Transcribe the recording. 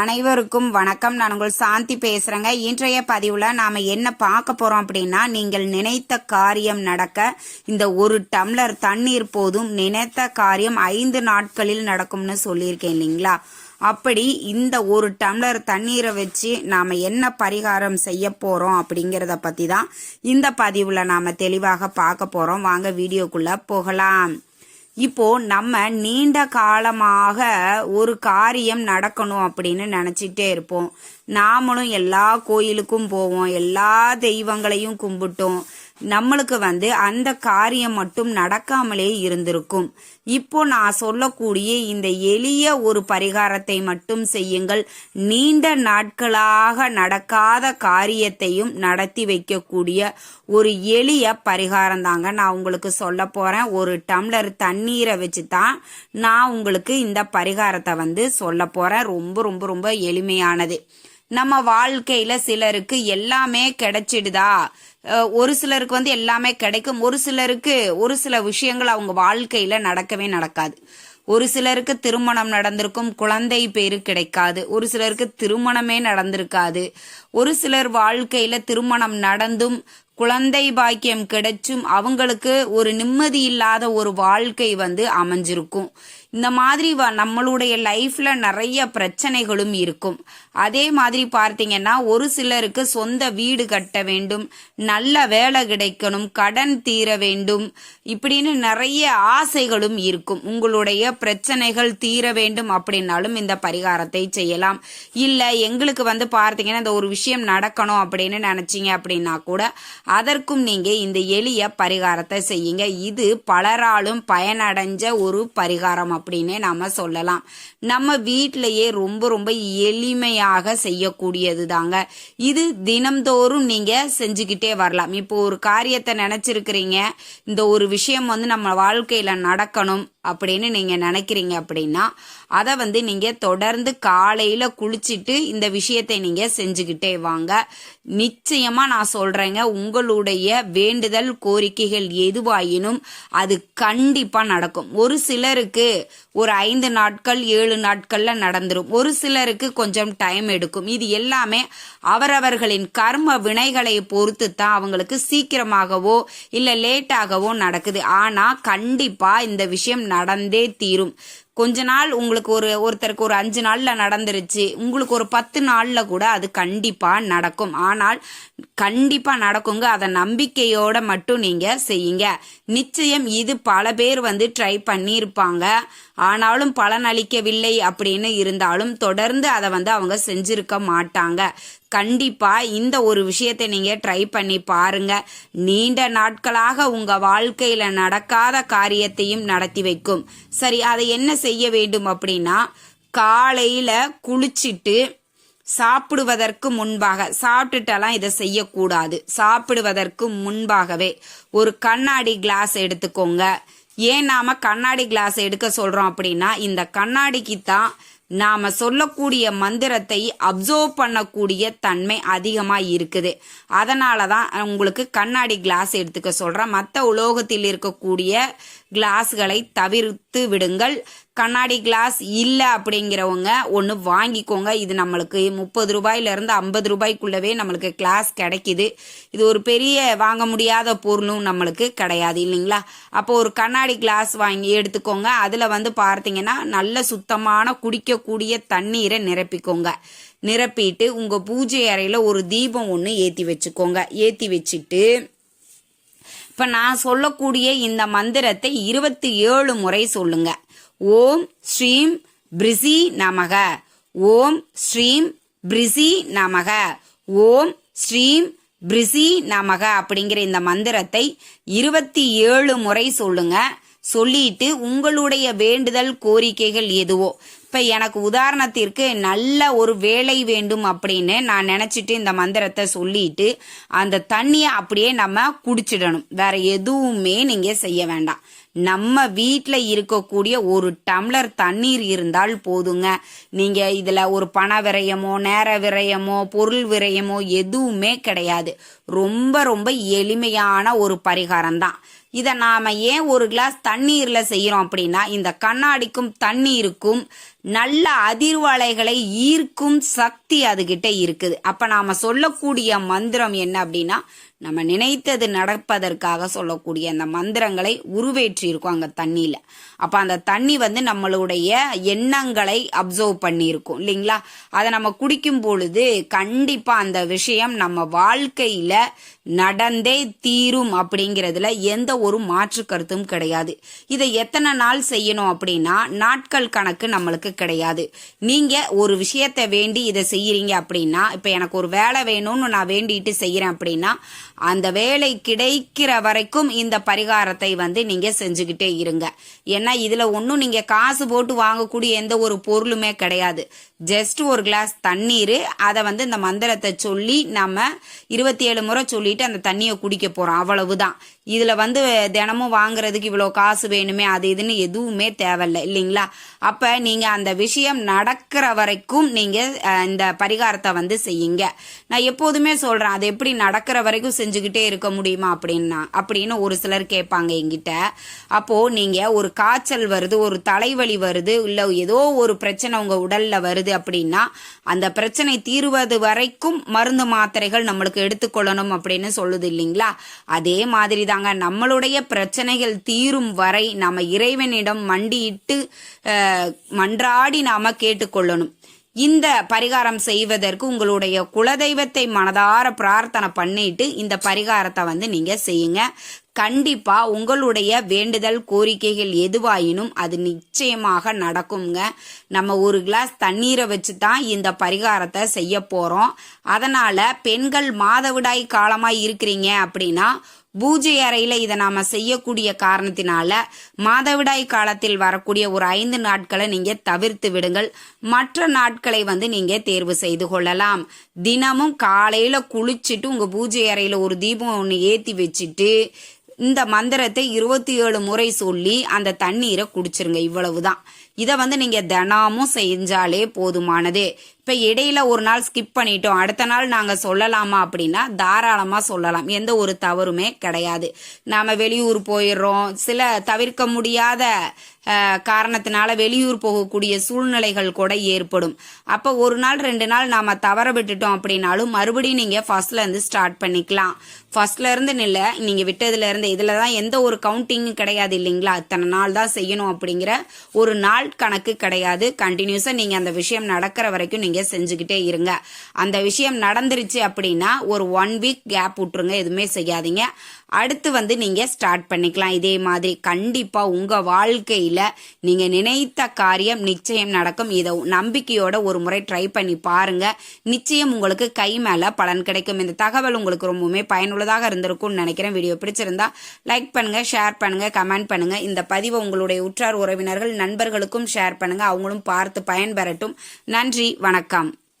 அனைவருக்கும் வணக்கம். நான் உங்கள் சாந்தி பேசுறேங்க. இன்றைய பதிவுல நாம என்ன பார்க்க போறோம் அப்படின்னா நீங்கள் நினைத்த காரியம் நடக்க இந்த ஒரு டம்ளர் தண்ணீர் போதும் நினைத்த காரியம் ஐந்து நாட்களில் நடக்கும்னு சொல்லியிருக்கேன் இல்லைங்களா? அப்படி இந்த ஒரு டம்ளர் தண்ணீரை வச்சு நாம என்ன பரிகாரம் செய்ய போறோம் அப்படிங்கிறத பத்தி தான் இந்த பதிவுல நாம தெளிவாக பார்க்க போறோம். வாங்க வீடியோக்குள்ள போகலாம். இப்போ நம்ம நீண்ட காலமாக ஒரு காரியம் நடக்கணும் அப்படின்னு நினச்சிட்டே இருப்போம். நாமளும் எல்லா கோயிலுக்கும் போவோம். எல்லா தெய்வங்களையும் கும்பிட்டோம். நம்மளுக்கு வந்து அந்த காரியம் மட்டும் நடக்காமலே இருந்திருக்கும். இப்போ நான் சொல்லக்கூடிய இந்த எளிய ஒரு பரிகாரத்தை மட்டும் செய்யுங்கள். நீண்ட நாட்களாக நடக்காத காரியத்தையும் நடத்தி வைக்கக்கூடிய ஒரு எளிய பரிகாரம் தாங்க நான் உங்களுக்கு சொல்ல போறேன். ஒரு டம்ளர் தண்ணீரை வச்சு தான் நான் உங்களுக்கு இந்த பரிகாரத்தை வந்து சொல்ல போறேன். ரொம்ப ரொம்ப ரொம்ப எளிமையானது. நம்ம வாழ்க்கையில சிலருக்கு எல்லாமே கிடைச்சிடுதா? ஒரு சிலருக்கு வந்து எல்லாமே கிடைக்கும். ஒரு சிலருக்கு ஒரு சில விஷயங்கள் அவங்க வாழ்க்கையில நடக்கவே நடக்காது. ஒரு சிலருக்கு திருமணம் நடந்திருக்கும் குழந்தை பேரு கிடைக்காது. ஒரு சிலருக்கு திருமணமே நடந்திருக்காது. ஒரு சிலர் வாழ்க்கையில திருமணம் நடந்தும் குழந்தை பாக்கியம் கிடைச்சும் அவங்களுக்கு ஒரு நிம்மதி இல்லாத ஒரு வாழ்க்கை வந்து அமைஞ்சிருக்கும். இந்த மாதிரி வ- நம்மளுடைய லைஃப்ல நிறைய பிரச்சனைகளும் இருக்கும். அதே மாதிரி பார்த்தீங்கன்னா ஒரு சிலருக்கு சொந்த வீடு கட்ட வேண்டும் நல்ல வேலை கிடைக்கணும் கடன் தீர வேண்டும் இப்படின்னு நிறைய ஆசைகளும் இருக்கும். உங்களுடைய பிரச்சனைகள் தீர வேண்டும் அப்படின்னாலும் இந்த பரிகாரத்தை செய்யலாம். இல்ல எங்களுக்கு வந்து பார்த்தீங்கன்னா இந்த ஒரு விஷயம் நடக்கணும் அப்படின்னு நினைச்சீங்க அப்படின்னா கூட அதற்கும் நீங்க இந்த எளிய பரிகாரத்தை செய்யுங்க. இது பலராலும் பயனடைஞ்ச ஒரு பரிகாரம் அப்படின்னு நாம சொல்லலாம். நம்ம வீட்டிலேயே ரொம்ப ரொம்ப எளிமையாக செய்யக்கூடியது தாங்க இது தினம்தோறும் நீங்க செஞ்சுக்கிட்டே வரலாம். இப்போ ஒரு காரியத்தை நினைச்சிருக்கிறீங்க. இந்த ஒரு விஷயம் வந்து நம்ம வாழ்க்கையில நடக்கணும். அப்படின்னு நீங்க நினைக்கிறீங்க அப்படின்னா அதை வந்து நீங்க தொடர்ந்து காலையில குளிச்சிட்டு இந்த விஷயத்தை நீங்க செஞ்சுக்கிட்டே வாங்க. நிச்சயமா நான் சொல்றேங்க உங்களுடைய வேண்டுதல் கோரிக்கைகள் எதுவாயினும் அது கண்டிப்பா நடக்கும். ஒரு சிலருக்கு ஒரு ஐந்து நாட்கள் ஏழு நாட்கள்ல நடந்துரும். ஒரு சிலருக்கு கொஞ்சம் டைம் எடுக்கும். இது எல்லாமே அவரவர்களின் கர்ம வினைகளை பொறுத்து தான் அவங்களுக்கு சீக்கிரமாகவோ இல்ல லேட்டாகவோ நடக்குது. ஆனா கண்டிப்பா இந்த விஷயம் நடந்தே தீரும். கொஞ்ச நாள் உங்களுக்கு ஒரு ஒருத்தருக்கு ஒரு அஞ்சு நாளில் நடந்துருச்சு. உங்களுக்கு ஒரு பத்து நாளில் கூட அது கண்டிப்பாக நடக்கும். ஆனால் கண்டிப்பாக நடக்குங்க. அதை நம்பிக்கையோட மட்டும் நீங்கள் செய்யுங்க. நிச்சயம் இது பல பேர் வந்து ட்ரை பண்ணியிருப்பாங்க. ஆனாலும் பலன் அளிக்கவில்லை அப்படின்னு இருந்தாலும் தொடர்ந்து அதை வந்து அவங்க செஞ்சிருக்க மாட்டாங்க. கண்டிப்பாக இந்த ஒரு விஷயத்தை நீங்கள் ட்ரை பண்ணி பாருங்க. நீண்ட நாட்களாக உங்கள் வாழ்க்கையில் நடக்காத காரியத்தையும் நடத்தி வைக்கும். சரி அதை என்ன செய்ய வேண்டும் அப்படின்னா காலையில குளிச்சிட்டு சாப்பிடுவதற்கு முன்பாக சாப்பிட்டுட்டெல்லாம் இதை செய்யக்கூடாது. சாப்பிடுவதற்கு முன்பாகவே ஒரு கண்ணாடி கிளாஸ் எடுத்துக்கோங்க. ஏன் நாம கண்ணாடி கிளாஸ் எடுக்க சொல்றோம் அப்படின்னா இந்த கண்ணாடிக்கு தான் நாம சொல்லக்கூடிய மந்திரத்தை அப்சர்வ் பண்ணக்கூடிய தன்மை அதிகமா இருக்குது. அதனால தான் உங்களுக்கு கண்ணாடி கிளாஸ் எடுத்துக்க சொல்றேன். மற்ற உலோகத்தில் இருக்கக்கூடிய கிளாஸ்களை தவிர்த்து விடுங்கள். கண்ணாடி கிளாஸ் இல்லை அப்படிங்கிறவங்க ஒன்று வாங்கிக்கோங்க. இது நம்மளுக்கு முப்பது ரூபாயிலிருந்து ஐம்பது ரூபாய்க்குள்ளவே நம்மளுக்கு கிளாஸ் கிடைக்குது. இது ஒரு பெரிய வாங்க முடியாத பொருளும் நம்மளுக்கு கிடையாது இல்லைங்களா? அப்போ ஒரு கண்ணாடி கிளாஸ் வாங்கி எடுத்துக்கோங்க. அதில் வந்து பார்த்தீங்கன்னா நல்ல சுத்தமான குடிக்கக்கூடிய தண்ணீரை நிரப்பிக்கோங்க. நிரப்பிட்டு உங்கள் பூஜை அறையில் ஒரு தீபம் ஒன்று ஏற்றி வச்சுக்கோங்க. ஏற்றி வச்சுட்டு இப்ப நான் சொல்லக்கூடிய இந்த மந்திரத்தை இருபத்தி ஏழு முறை சொல்லுங்க. ஓம் ஸ்ரீம் பிரிசி நமக. ஓம் ஸ்ரீம் பிரிசி நமக. ஓம் ஸ்ரீம் பிரிசி நமக அப்படிங்கிற இந்த மந்திரத்தை இருபத்தி ஏழு முறை சொல்லுங்க. சொல்லிட்டு உங்களுடைய வேண்டுதல் கோரிக்கைகள் எதுவோ. இப்ப எனக்கு உதாரணத்திற்கு நல்ல ஒரு வேலை வேண்டும் அப்படின்னு நான் நினைச்சிட்டு இந்த மந்திரத்தை சொல்லிட்டு அந்த தண்ணியை அப்படியே நம்ம குடிச்சிடணும். வேற எதுவுமே நீங்க செய்ய வேண்டாம். நம்ம வீட்டில் இருக்கக்கூடிய ஒரு டம்ளர் தண்ணீர் இருந்தால் போதுங்க. நீங்க இதுல ஒரு பண விரயமோ நேர விரயமோ பொருள் விரயமோ எதுவுமே கிடையாது. ரொம்ப ரொம்ப எளிமையான ஒரு பரிகாரம் தான் இதை நாம ஏன் ஒரு கிளாஸ் தண்ணீர்ல செய்யறோம் அப்படின்னா இந்த கண்ணாடிக்கும் தண்ணீருக்கும் நல்ல அதிர்வலைகளை ஈர்க்கும் சக்தி அதுகிட்ட இருக்குது. அப்ப நாம சொல்லக்கூடிய மந்திரம் என்ன அப்படின்னா நம்ம நினைத்தது நடப்பதற்காக சொல்லக்கூடிய அந்த மந்திரங்களை உருவேற்றி இருக்கும் அங்க தண்ணியில. அப்ப அந்த தண்ணி வந்து நம்மளுடைய எண்ணங்களை அப்சர்வ் பண்ணியிருக்கும் இல்லைங்களா? அதை நம்ம குடிக்கும் பொழுது கண்டிப்பா அந்த விஷயம் நம்ம வாழ்க்கையில நடந்தே தீரும் அப்படிங்கிறதுல எந்த ஒரு மாற்று கருத்தும் கிடையாது. இதை எத்தனை நாள் செய்யணும் அப்படின்னா நாட்கள் கணக்கு நம்மளுக்கு கிடையாது. நீங்க ஒரு விஷயத்தை வேண்டி இதை செய்யறீங்க அப்படின்னா இப்ப எனக்கு ஒரு வேலை வேணும்னு நான் வேண்டிட்டு செய்யறேன் அப்படின்னா அந்த வேலை கிடைக்கிற வரைக்கும் இந்த பரிகாரத்தை வந்து நீங்க செஞ்சுக்கிட்டே இருங்க. ஏன்னா இதுல ஒன்றும் நீங்க காசு போட்டு வாங்கக்கூடிய எந்த ஒரு பொருளுமே கிடையாது. ஜஸ்ட் ஒரு கிளாஸ் தண்ணீர் அதை வந்து இந்த மந்திரத்தை சொல்லி நம்ம இருபத்தி ஏழு முறை சொல்லிட்டு அந்த தண்ணியை குடிக்க போறோம் அவ்வளவுதான். இதில் வந்து தினமும் வாங்குறதுக்கு இவ்வளோ காசு வேணுமே அது இதுன்னு எதுவுமே தேவையில்ல இல்லைங்களா? அப்போ நீங்கள் அந்த விஷயம் நடக்கிற வரைக்கும் நீங்கள் இந்த பரிகாரத்தை வந்து செய்யுங்க. நான் எப்போதுமே சொல்கிறேன் அது எப்படி நடக்கிற வரைக்கும் செஞ்சுக்கிட்டே இருக்க முடியுமா அப்படின்னா அப்படின்னு ஒரு சிலர் கேட்பாங்க என்கிட்ட. அப்போது நீங்கள் ஒரு காய்ச்சல் வருது ஒரு தலைவலி வருது இல்லை ஏதோ ஒரு பிரச்சனை உங்கள் உடலில் வருது அப்படின்னா அந்த பிரச்சனை தீருவது வரைக்கும் மருந்து மாத்திரைகள் நம்மளுக்கு எடுத்துக்கொள்ளணும் அப்படின்னு சொல்லுது இல்லைங்களா? அதே மாதிரி தாங்க நம்மளுடைய பிரச்சனைகள் தீரும் வரை நம்ம இறைவனிடம் மண்டியிட்டு மன்றாடி நாம கேட்டுக்கொள்ளணும். இந்த பரிகாரம் செய்வதற்கு உங்களுடைய குலதெய்வத்தை மனதார பிரார்த்தனை பண்ணிட்டு இந்த பரிகாரத்தை வந்து நீங்க செய்யுங்க. கண்டிப்பா உங்களுடைய வேண்டுதல் கோரிக்கைகள் எதுவாயினும் அது நிச்சயமாக நடக்குங்க நம்ம ஒரு கிளாஸ் தண்ணீரை வச்சு தான் இந்த பரிகாரத்தை செய்ய போறோம். அதனால பெண்கள் மாதவிடாய் காலமா இருக்கிறீங்க அப்படின்னா பூஜை அறையில இதை நாம செய்யக்கூடிய காரணத்தினால மாதவிடாய் காலத்தில் வரக்கூடிய ஒரு ஐந்து நாட்களை நீங்க தவிர்த்து விடுங்கள். மற்ற நாட்களை வந்து நீங்க தேர்வு செய்து கொள்ளலாம். தினமும் காலையில குளிச்சுட்டு உங்க பூஜை அறையில ஒரு தீபம் ஒன்று ஏத்தி வச்சுட்டு இந்த மந்திரத்தை இருபத்தி ஏழு முறை சொல்லி அந்த தண்ணீரை குடிச்சிருங்க. இவ்வளவுதான். இதை வந்து நீங்க தினமும் செஞ்சாலே போதுமானது. இப்போ இடையில ஒரு நாள் ஸ்கிப் பண்ணிட்டோம். அடுத்த நாள் நாங்கள் சொல்லலாமா அப்படின்னா தாராளமாக சொல்லலாம். எந்த ஒரு தவறுமே கிடையாது. நாம் வெளியூர் போயிடுறோம். சில தவிர்க்க முடியாத காரணத்தினால வெளியூர் போகக்கூடிய சூழ்நிலைகள் கூட ஏற்படும். அப்போ ஒரு நாள் ரெண்டு நாள் நாம் தவற விட்டுட்டோம் அப்படின்னாலும் மறுபடியும் நீங்கள் ஃபர்ஸ்ட்லேருந்து ஸ்டார்ட் பண்ணிக்கலாம். ஃபர்ஸ்ட்ல இருந்து நீங்கள் விட்டதுலேருந்து இதில் தான் எந்த ஒரு கவுண்டிங்கும் கிடையாது இல்லைங்களா? அத்தனை நாள் தான் செய்யணும் அப்படிங்கிற ஒரு நாள் கணக்கு கிடையாது. கண்டினியூஸாக நீங்கள் அந்த விஷயம் நடக்கிற வரைக்கும் நீங்கள் நீங்கள் செஞ்சுக்கிட்டே இருங்க. அந்த விஷயம் நடந்துருச்சு அப்படின்னா ஒரு ஒன் வீக் கேப் விட்டுருங்க. எதுவுமே செய்யாதீங்க. அடுத்து வந்து நீங்கள் ஸ்டார்ட் பண்ணிக்கலாம். இதே மாதிரி கண்டிப்பாக உங்கள் வாழ்க்கையில் நீங்கள் நினைத்த காரியம் நிச்சயம் நடக்கும். இதை நம்பிக்கையோட ஒரு முறை ட்ரை பண்ணி பாருங்க. நிச்சயம் உங்களுக்கு கை மேலே பலன் கிடைக்கும். இந்த தகவல் உங்களுக்கு ரொம்பவுமே பயனுள்ளதாக இருந்திருக்கும்னு நினைக்கிறேன். வீடியோ பிடிச்சிருந்தா லைக் பண்ணுங்கள் ஷேர் பண்ணுங்க கமெண்ட் பண்ணுங்கள் இந்த பதிவை உங்களுடைய உற்றார் உறவினர்கள் நண்பர்களுக்கும் ஷேர் பண்ணுங்கள் அவங்களும் பார்த்து பயன்பெறட்டும். நன்றி வணக்கம். игрокам.